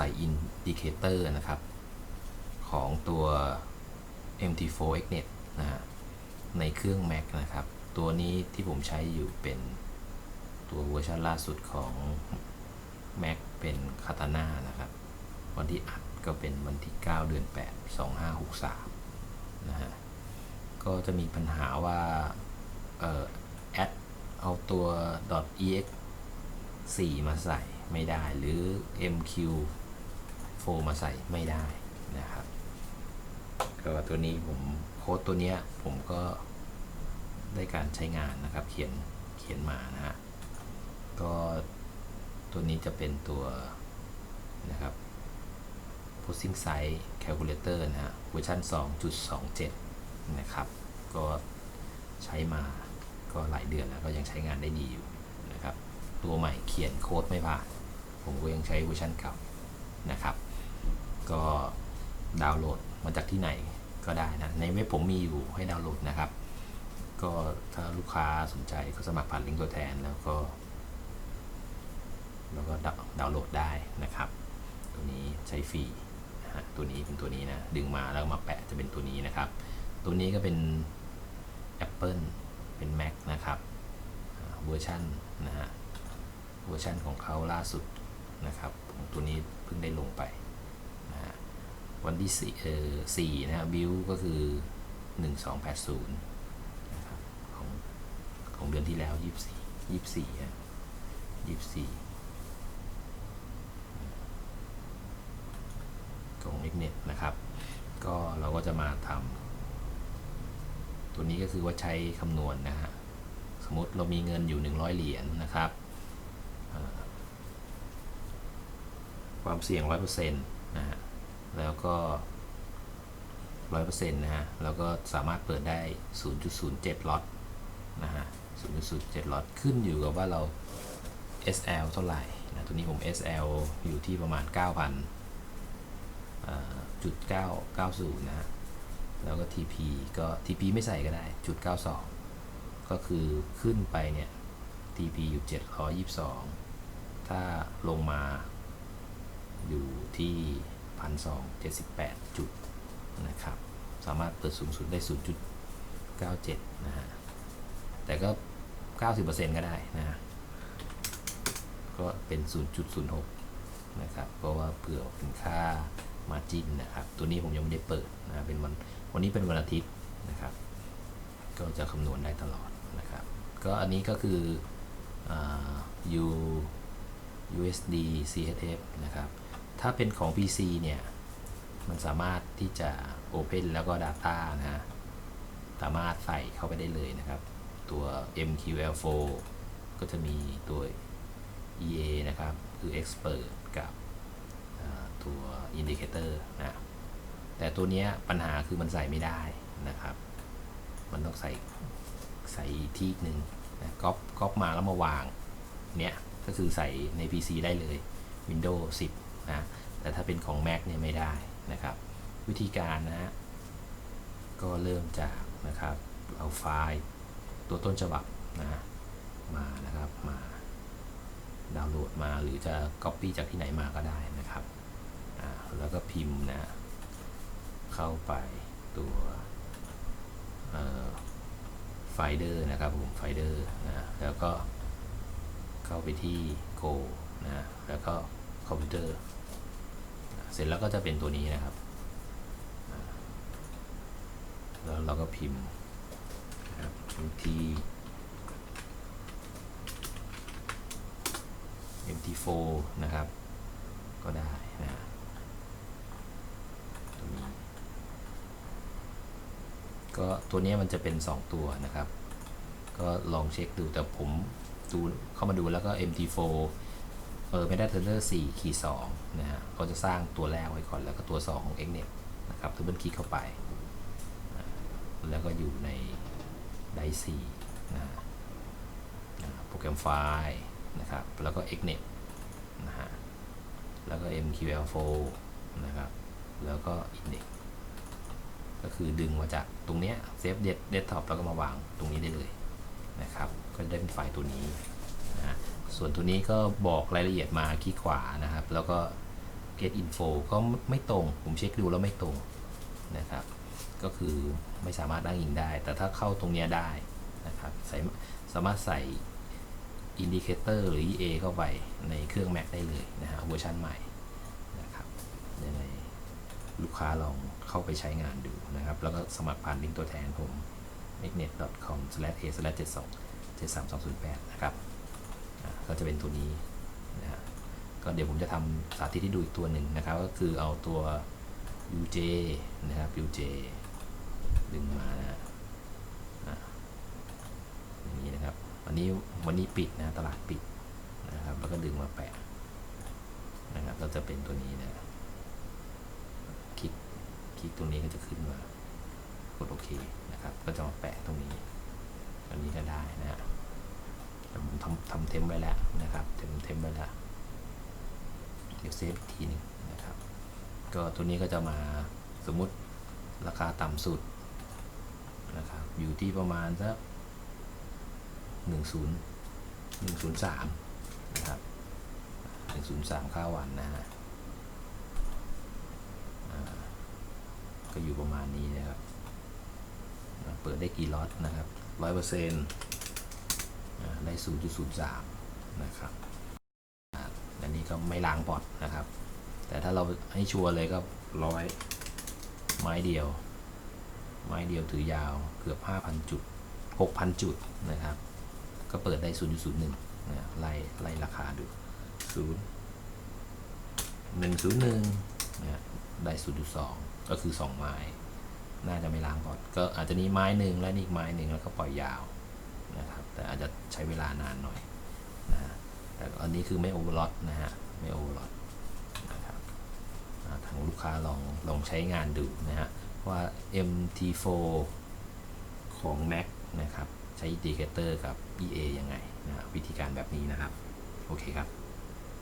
ใส่ Indicator นะครับ ของตัว MT4 XNet นะฮะในเครื่อง Mac นะครับ ตัวนี้ที่ผมใช้อยู่เป็นตัวเวอร์ชันล่าสุดของ Mac เป็น Katana นะครับ วันที่อัดก็เป็นวันที่ 9 เดือน 8 2563 นะฮะ ก็จะมีปัญหาว่าเอ่อแอดเอาตัว .ex 4มาใส่ไม่ได้หรือ mq มาใส่ไม่ได้นะครับ ก็ตัวนี้ผมโค้ดตัวเนี้ยผมก็ได้การใช้งานนะครับ เขียนเขียนมานะฮะก็ตัวนี้จะเป็นตัวนะครับ Posting Size Calculator นะฮะเวอร์ชัน2.27 นะครับ ก็ใช้มาก็หลายเดือนแล้วก็ยังใช้งานได้ดีอยู่นะครับ ตัวใหม่เขียนโค้ดไม่ผ่าน ผมก็ยังใช้เวอร์ชันเก่านะครับ ก็ดาวน์โหลดมาจากที่ไหนก็ได้นะ ในเว็บผมมีอยู่ให้ดาวน์โหลดนะครับ ก็ถ้าลูกค้าสนใจก็สมัครผ่านลิงก์ตัวแทนแล้วก็ แล้วก็ดาวน์โหลดได้นะครับ ตัวนี้ใช้ฟรีนะฮะตัวนี้เป็นตัวนี้นะ ดึงมาแล้วมาแปะจะเป็นตัวนี้นะครับ ตัวนี้ก็เป็น Apple เป็น Mac นะครับเวอร์ชันนะฮะเวอร์ชันของเขาล่าสุดนะครับของตัวนี้เพิ่งได้ลงไป วันที่สี่เออสี่นะฮะบิวก็คือ1280นะครับของของเดือนที่แล้ว24 24ฮะ24ของ Xnet นะครับ ก็เราก็จะมาทำตัวนี้ก็คือว่าใช้คำนวณนะฮะสมมติเรามีเงินอยู่ 100 เหรียญนะครับ ความเสี่ยง 100%นะฮะแล้วก็100%นต์นะฮะแล้วก็สามารถเปิดได้ 0.07 ล็อตนะฮะ 0.07 ล็อตขึ้นอยู่กับว่าเรา SL เท่าไหร่นะตัวนี้ผม SL อยู่ที่ประมาณ 9,000จุด990 นะฮะ แล้วก็ TP ก็ TP ไม่ใส่ก็ได้จุด92 ก็คือขึ้นไปเนี่ย TP อยู่ 722 ถ้าลงมา อยู่ที่ 1,278 จุดนะครับ สามารถเปิดสูงสุดได้ 0.97 นะฮะ แต่ก็ 90%ก็ได้นะฮะก็เป็น 0.06 นะครับ เพราะว่าเผื่อเป็นค่ามาจินนะครับ ตัวนี้ผมยังไม่ได้เปิดนะ เป็นวัน วันนี้เป็นวันอาทิตย์นะครับ ก็จะคำนวณได้ตลอดนะครับ ก็อันนี้ก็คืออ่า U USD CHF นะครับ ถ้าเป็นของ PC เนี่ย มันสามารถที่จะ Open แล้วก็ Data นะฮะ สามารถใส่เข้าไปได้เลยนะครับ ตัว MQL4 ก็จะมีตัว EA นะครับ คือ Expert กับตัว Indicator นะ แต่ตัวนี้ปัญหาคือมันใส่ไม่ได้นะครับ มันต้องใส่ใส่ที่หนึ่งนะก๊อปก๊อปมาแล้วมาวาง เนี้ยก็คือใส่ใน PC ได้เลย Windows 10 นะแต่ถ้าเป็นของ Mac เนี่ยไม่ได้นะครับ วิธีการนะฮะก็เริ่มจากนะครับเอาไฟล์ตัวต้นฉบับนะมานะครับมาดาวน์โหลดมาหรือจะ Copy จากที่ไหนมาก็ได้นะครับแล้วก็พิมพ์นะเข้าไปตัวไฟเดอร์นะครับผมไฟเดอร์นะแล้วก็เข้าไปที่ Go นะแล้วก็คอมพิวเตอร์ เสร็จแล้วก็จะเป็นตัวนี้นะครับ แล้วเราก็พิมพ์นะครับที่ MT4 นะครับ ก็ได้นะตัวนี้ก็ตัวนี้มันจะเป็น 2 ตัวนะครับ ก็ลองเช็คดูแต่ผมดูเข้ามาดูแล้วก็ MT4 เออ Meta Turner 4ขีด2นะฮะเขาจะสร้างตัวแรกไว้ก่อน แล้วก็ตัว 2 ของ Xnet นะครับถ้าเบิลคลิกเข้าไป แล้วก็อยู่ในได4นะฮะโปรแกรมไฟล์นะครับ แล้วก็ Xnet นะฮะ แล้วก็ MQL4 นะครับ แล้วก็ Index ก็คือดึงมาจากตรงเนี้ยเซฟเดสก์ท็อปแล้วก็มาวางตรงนี้ได้เลยนะครับ ก็จะได้เป็นไฟล์ตัวนี้ ส่วนตัวนี้ก็บอกรายละเอียดมาคลิกขวานะครับ แล้วก็ get info ก็ไม่ตรง ผมเช็คดูแล้วไม่ตรงนะครับ ก็คือไม่สามารถอ้างอิงได้ แต่ถ้าเข้าตรงเนี้ยได้นะครับใส่สามารถใส่อินดิเคเตอร์หรือ EA เข้าไปในเครื่อง Mac ได้เลยนะฮะเวอร์ชันใหม่นะครับยังไงลูกค้าลองเข้าไปใช้งานดูนะครับ แล้วก็สมัครผ่านลิงก์ตัวแทนผม magnet.com/a/72 นะครับ ก็จะเป็นตัวนี้นะฮะก็เดี๋ยวผมจะทำสาธิตให้ดูอีกตัวหนึ่งนะครับ ก็คือเอาตัว UJ นะครับ UJ ดึงมานะอย่างนี้นะครับ วันนี้วันนี้ปิดนะตลาดปิดนะครับ แล้วก็ดึงมาแปะนะครับ ก็จะเป็นตัวนี้นะ คลิก คลิกตรงนี้ก็จะขึ้นมากดโอเคนะครับ ก็จะมาแปะตรงนี้ อันนี้ก็ได้นะฮะ ทำทำเทมไว้แล้วนะครับเทมเทมไว้แล้วเดี๋ยวเซฟอีกทีหนึงนะครับ ก็ตัวนี้ก็จะมาสมมุติราคาต่ำสุดนะครับ อยู่ที่ประมาณสักหนึ่งศูนย์หนึ่งศูนย์สามนะครับหนึ่งศูนย์สามข้าวันนะฮะก็อยู่ประมาณนี้นะครับ เปิดได้กี่ล็อตนะครับร้อยเปอร์เซ็นต์ ได้ศูนย์จุดศูนย์สามนะครับ อันนี้ก็ไม่ล้างพอร์ตนะครับ แต่ถ้าเราให้ชัวร์เลยก็ร้อยไม้เดียว ไม้เดียวถือยาวเกือบ 5,000 จุด 6,000 จุดนะครับ ก็เปิดได้ 0.01นะไล่ไล่ราคาดู 0 101นะได้ 0.2 ก็คือ 2 ไม้ น่าจะไม่ล้างพอร์ตก็อาจจะนี้ไม้หนึ่งและนี่อีกไม้หนึ่งแล้วก็ปล่อยยาวนะครับ แต่อาจจะใช้เวลานานหน่อยนะฮะแต่อันนี้คือไม่โอเวอร์ลอตนะฮะ ไม่โอเวอร์ลอตนะครับทางลูกค้าลองลองใช้งานดูนะฮะ ว่า MT4 ของ Mac นะครับ ใช้ Indicator กับ EA ยังไงนะวิธีการแบบนี้นะครับ โอเคครับ